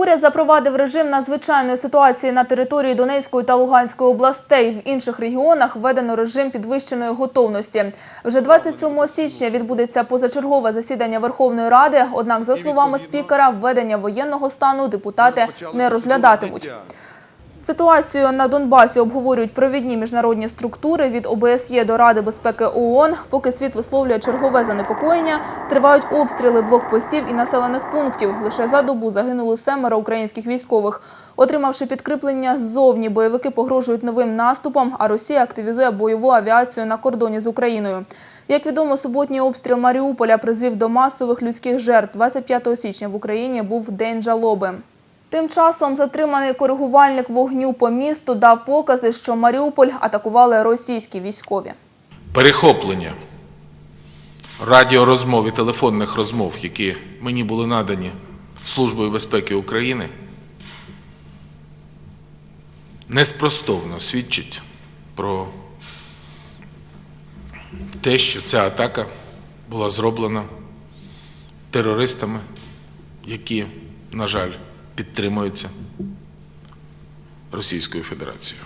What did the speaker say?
Уряд запровадив режим надзвичайної ситуації на території Донецької та Луганської областей. В інших регіонах введено режим підвищеної готовності. Вже 27 січня відбудеться позачергове засідання Верховної Ради. Однак, за словами спікера, введення воєнного стану депутати не розглядатимуть. Ситуацію на Донбасі обговорюють провідні міжнародні структури від ОБСЄ до Ради безпеки ООН. Поки світ висловлює чергове занепокоєння, тривають обстріли блокпостів і населених пунктів. Лише за добу загинули семеро українських військових. Отримавши підкріплення ззовні, бойовики погрожують новим наступом, а Росія активізує бойову авіацію на кордоні з Україною. Як відомо, суботній обстріл Маріуполя призвів до масових людських жертв. 25 січня в Україні був День жалоби. Тим часом затриманий коригувальник вогню по місту дав покази, що Маріуполь атакували російські військові. перехоплення радіорозмов і телефонних розмов, які мені були надані Службою безпеки України, неспростовно свідчить про те, що ця атака була зроблена терористами, які, на жаль, підтримуються Російською Федерацією.